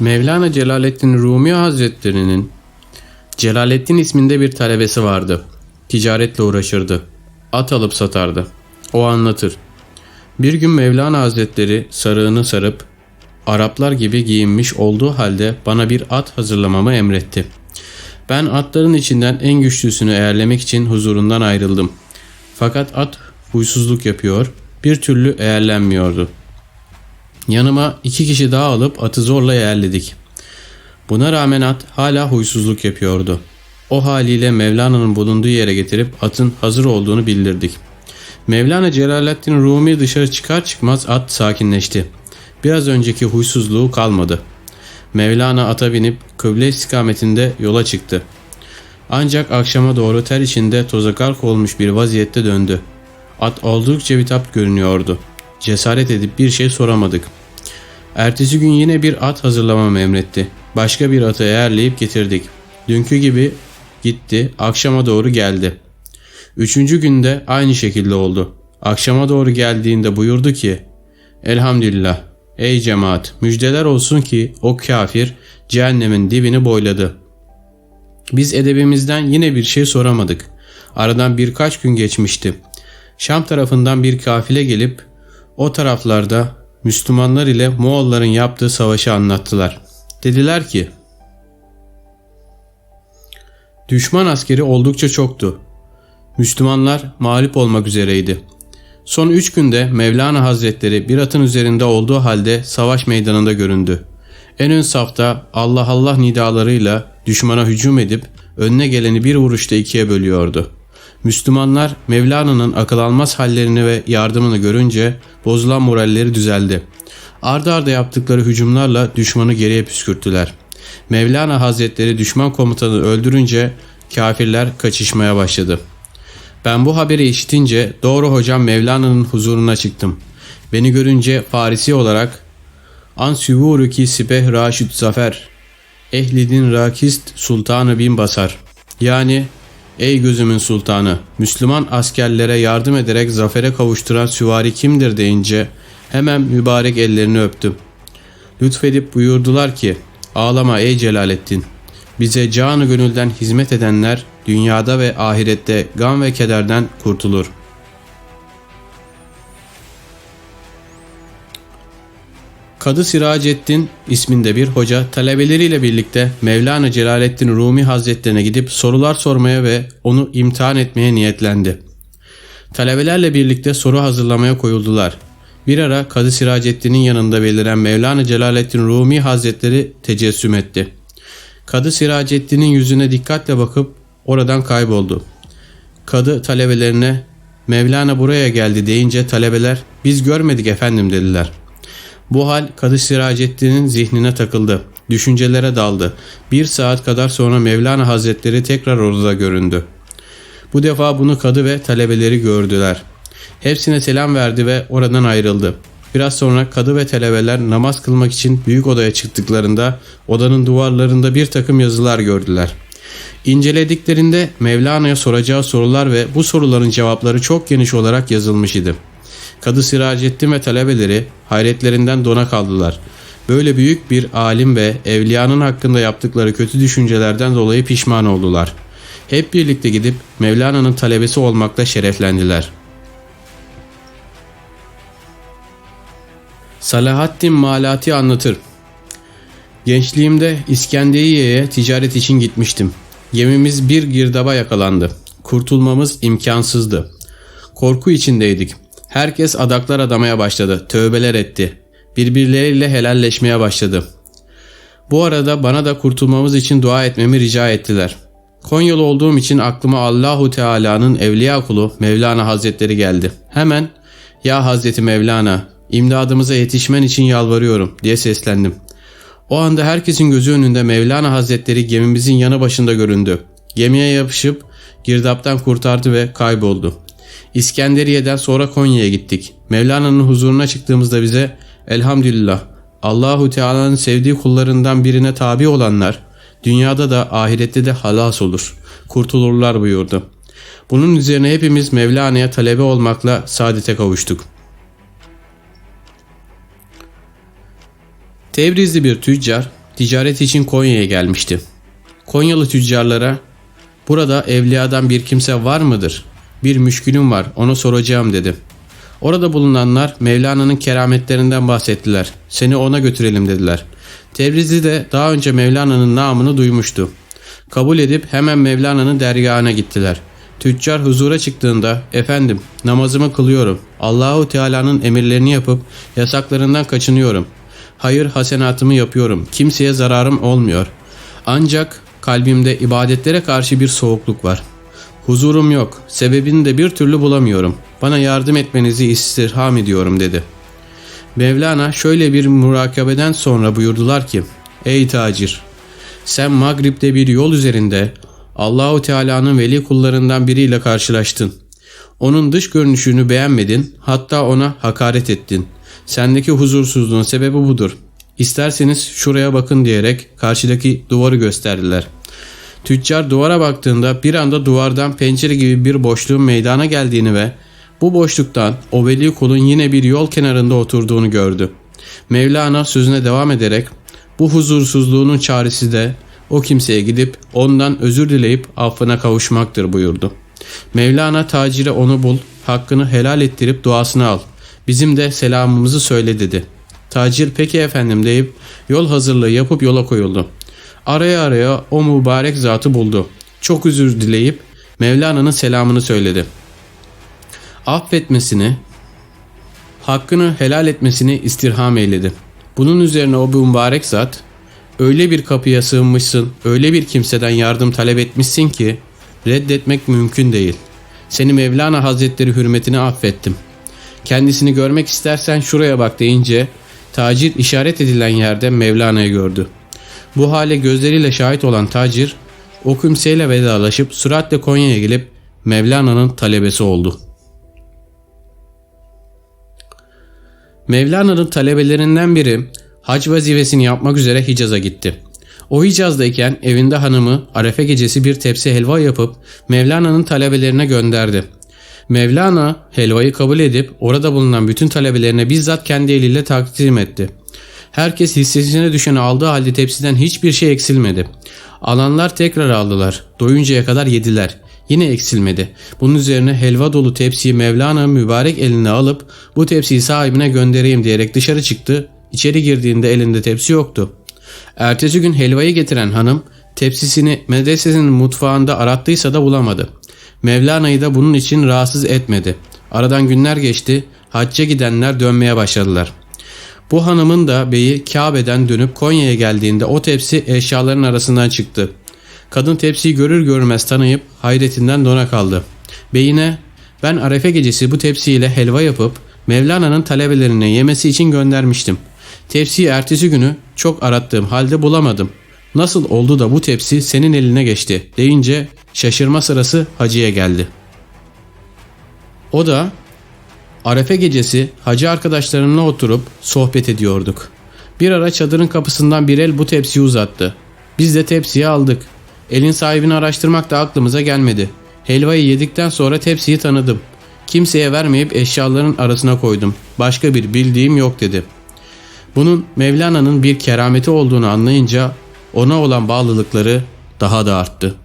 Mevlana Celaleddin Rumi Hazretleri'nin Celaleddin isminde bir talebesi vardı. Ticaretle uğraşırdı. At alıp satardı. O anlatır. Bir gün Mevlana Hazretleri sarığını sarıp Araplar gibi giyinmiş olduğu halde bana bir at hazırlamamı emretti. Ben atların içinden en güçlüsünü eğerlemek için huzurundan ayrıldım. Fakat at huysuzluk yapıyor, bir türlü eğerlenmiyordu. Yanıma iki kişi daha alıp atı zorla eğerledik. Buna rağmen at hala huysuzluk yapıyordu. O haliyle Mevlana'nın bulunduğu yere getirip atın hazır olduğunu bildirdik. Mevlana Celaleddin Rumi dışarı çıkar çıkmaz at sakinleşti. Biraz önceki huysuzluğu kalmadı. Mevlana ata binip kıble istikametinde yola çıktı. Ancak akşama doğru ter içinde toza gark olmuş bir vaziyette döndü. At oldukça bitap görünüyordu. Cesaret edip bir şey soramadık. Ertesi gün yine bir at hazırlamamı emretti. Başka bir atı eğerleyip getirdik. Dünkü gibi gitti, akşama doğru geldi. Üçüncü günde aynı şekilde oldu. Akşama doğru geldiğinde buyurdu ki, Elhamdülillah, ey cemaat, müjdeler olsun ki o kafir cehennemin dibini boyladı. Biz edebimizden yine bir şey soramadık. Aradan birkaç gün geçmişti. Şam tarafından bir kafile gelip o taraflarda Müslümanlar ile Moğolların yaptığı savaşı anlattılar. Dediler ki Düşman askeri oldukça çoktu. Müslümanlar mağlup olmak üzereydi. Son üç günde Mevlana Hazretleri bir atın üzerinde olduğu halde savaş meydanında göründü. En ön safta Allah Allah nidalarıyla düşmana hücum edip önüne geleni bir vuruşta ikiye bölüyordu. Müslümanlar Mevlana'nın akıl almaz hallerini ve yardımını görünce bozulan moralleri düzeldi. Arda arda yaptıkları hücumlarla düşmanı geriye püskürttüler. Mevlana Hazretleri düşman komutanı öldürünce kafirler kaçışmaya başladı. Ben bu haberi işitince doğru hocam Mevlana'nın huzuruna çıktım. Beni görünce Farisi olarak An süvuru ki sipeh raşid zafer Ehlidin rakist sultanı bin basar. Yani Ey gözümün sultanı, Müslüman askerlere yardım ederek zafere kavuşturan süvari kimdir deyince hemen mübarek ellerini öptüm. Lütfedip buyurdular ki, ağlama ey Celaleddin. Bize canı gönülden hizmet edenler dünyada ve ahirette gam ve kederden kurtulur. Kadı Siracettin isminde bir hoca talebeleriyle birlikte Mevlana Celaleddin Rumi Hazretlerine gidip sorular sormaya ve onu imtihan etmeye niyetlendi. Talebelerle birlikte soru hazırlamaya koyuldular. Bir ara Kadı Siracettin'in yanında beliren Mevlana Celaleddin Rumi Hazretleri tecessüm etti. Kadı Siracettin'in yüzüne dikkatle bakıp oradan kayboldu. Kadı talebelerine Mevlana buraya geldi deyince talebeler biz görmedik efendim dediler.'' Bu hal Kadı Siracettin'in zihnine takıldı. Düşüncelere daldı. Bir saat kadar sonra Mevlana Hazretleri tekrar orada göründü. Bu defa bunu kadı ve talebeleri gördüler. Hepsine selam verdi ve oradan ayrıldı. Biraz sonra kadı ve talebeler namaz kılmak için büyük odaya çıktıklarında odanın duvarlarında bir takım yazılar gördüler. İncelediklerinde Mevlana'ya soracağı sorular ve bu soruların cevapları çok geniş olarak yazılmış idi. Kadı Siracettin ve talebeleri hayretlerinden dona kaldılar. Böyle büyük bir alim ve evliyanın hakkında yaptıkları kötü düşüncelerden dolayı pişman oldular. Hep birlikte gidip Mevlana'nın talebesi olmakla şereflendiler. Salahaddin Malati anlatır. Gençliğimde İskenderiye'ye ticaret için gitmiştim. Gemimiz bir girdaba yakalandı. Kurtulmamız imkansızdı. Korku içindeydik. Herkes adaklar adamaya başladı. Tövbeler etti. Birbirleriyle helalleşmeye başladı. Bu arada bana da kurtulmamız için dua etmemi rica ettiler. Konyalı olduğum için aklıma Allahu Teala'nın evliya kulu Mevlana Hazretleri geldi. Hemen "Ya Hazreti Mevlana, imdadımıza yetişmen için yalvarıyorum." diye seslendim. O anda herkesin gözü önünde Mevlana Hazretleri gemimizin yanı başında göründü. Gemiye yapışıp girdaptan kurtardı ve kayboldu. İskenderiye'den sonra Konya'ya gittik. Mevlana'nın huzuruna çıktığımızda bize elhamdülillah Allahu Teala'nın sevdiği kullarından birine tabi olanlar dünyada da ahirette de halas olur. Kurtulurlar buyurdu. Bunun üzerine hepimiz Mevlana'ya talebe olmakla saadete kavuştuk. Tebrizli bir tüccar ticaret için Konya'ya gelmişti. Konyalı tüccarlara burada evliyadan bir kimse var mıdır? Bir müşkülüm var onu soracağım dedi. Orada bulunanlar Mevlana'nın kerametlerinden bahsettiler. Seni ona götürelim dediler. Tebrizi de daha önce Mevlana'nın namını duymuştu. Kabul edip hemen Mevlana'nın dergahına gittiler. Tüccar huzura çıktığında efendim namazımı kılıyorum. Allahu Teala'nın emirlerini yapıp yasaklarından kaçınıyorum. Hayır hasenatımı yapıyorum. Kimseye zararım olmuyor. Ancak kalbimde ibadetlere karşı bir soğukluk var. Huzurum yok. Sebebini de bir türlü bulamıyorum. Bana yardım etmenizi istirham ediyorum dedi. Mevlana şöyle bir murakabeden sonra buyurdular ki Ey tacir sen Magrib'de bir yol üzerinde Allahu Teala'nın veli kullarından biriyle karşılaştın. Onun dış görünüşünü beğenmedin, hatta ona hakaret ettin. Sendeki huzursuzluğun sebebi budur. İsterseniz şuraya bakın diyerek karşıdaki duvarı gösterdiler. Tüccar duvara baktığında bir anda duvardan pencere gibi bir boşluğun meydana geldiğini ve bu boşluktan o veli kulun yine bir yol kenarında oturduğunu gördü. Mevlana sözüne devam ederek bu huzursuzluğunun çaresi de o kimseye gidip ondan özür dileyip affına kavuşmaktır buyurdu. Mevlana tacire onu bul, hakkını helal ettirip duasını al. Bizim de selamımızı söyle dedi. Tacir peki efendim deyip yol hazırlığı yapıp yola koyuldu. Araya araya o mübarek zatı buldu. Çok özür dileyip Mevlana'nın selamını söyledi. Affetmesini, hakkını helal etmesini istirham eyledi. Bunun üzerine o mübarek zat öyle bir kapıya sığınmışsın, öyle bir kimseden yardım talep etmişsin ki reddetmek mümkün değil. Seni Mevlana Hazretleri hürmetine affettim. Kendisini görmek istersen şuraya bak deyince tacir işaret edilen yerde Mevlana'yı gördü. Bu hale gözleriyle şahit olan tacir o kimseyle vedalaşıp süratle Konya'ya gelip Mevlana'nın talebesi oldu. Mevlana'nın talebelerinden biri hac vazifesini yapmak üzere Hicaz'a gitti. O Hicaz'dayken evinde hanımı Arefe gecesi bir tepsi helva yapıp Mevlana'nın talebelerine gönderdi. Mevlana helvayı kabul edip orada bulunan bütün talebelerine bizzat kendi eliyle takdim etti. Herkes hissesine düşeni aldığı halde tepsiden hiçbir şey eksilmedi. Alanlar tekrar aldılar. Doyuncaya kadar yediler. Yine eksilmedi. Bunun üzerine helva dolu tepsiyi Mevlana mübarek eline alıp bu tepsiyi sahibine göndereyim diyerek dışarı çıktı. İçeri girdiğinde elinde tepsi yoktu. Ertesi gün helvayı getiren hanım tepsisini medresesinin mutfağında arattıysa da bulamadı. Mevlana'yı da bunun için rahatsız etmedi. Aradan günler geçti. Hacca gidenler dönmeye başladılar. Bu hanımın da beyi Kabe'den dönüp Konya'ya geldiğinde o tepsi eşyaların arasından çıktı. Kadın tepsiyi görür görmez tanıyıp hayretinden dona kaldı. Beyine ben Arefe gecesi bu tepsiyle helva yapıp Mevlana'nın talebelerine yemesi için göndermiştim. Tepsiyi ertesi günü çok arattığım halde bulamadım. Nasıl oldu da bu tepsi senin eline geçti deyince şaşırma sırası hacıya geldi. O da Arefe gecesi hacı arkadaşlarımla oturup sohbet ediyorduk. Bir ara çadırın kapısından bir el bu tepsiyi uzattı. Biz de tepsiyi aldık. Elin sahibini araştırmak da aklımıza gelmedi. Helvayı yedikten sonra tepsiyi tanıdım. Kimseye vermeyip eşyaların arasına koydum. Başka bir bildiğim yok dedi. Bunun Mevlana'nın bir kerameti olduğunu anlayınca ona olan bağlılıkları daha da arttı.''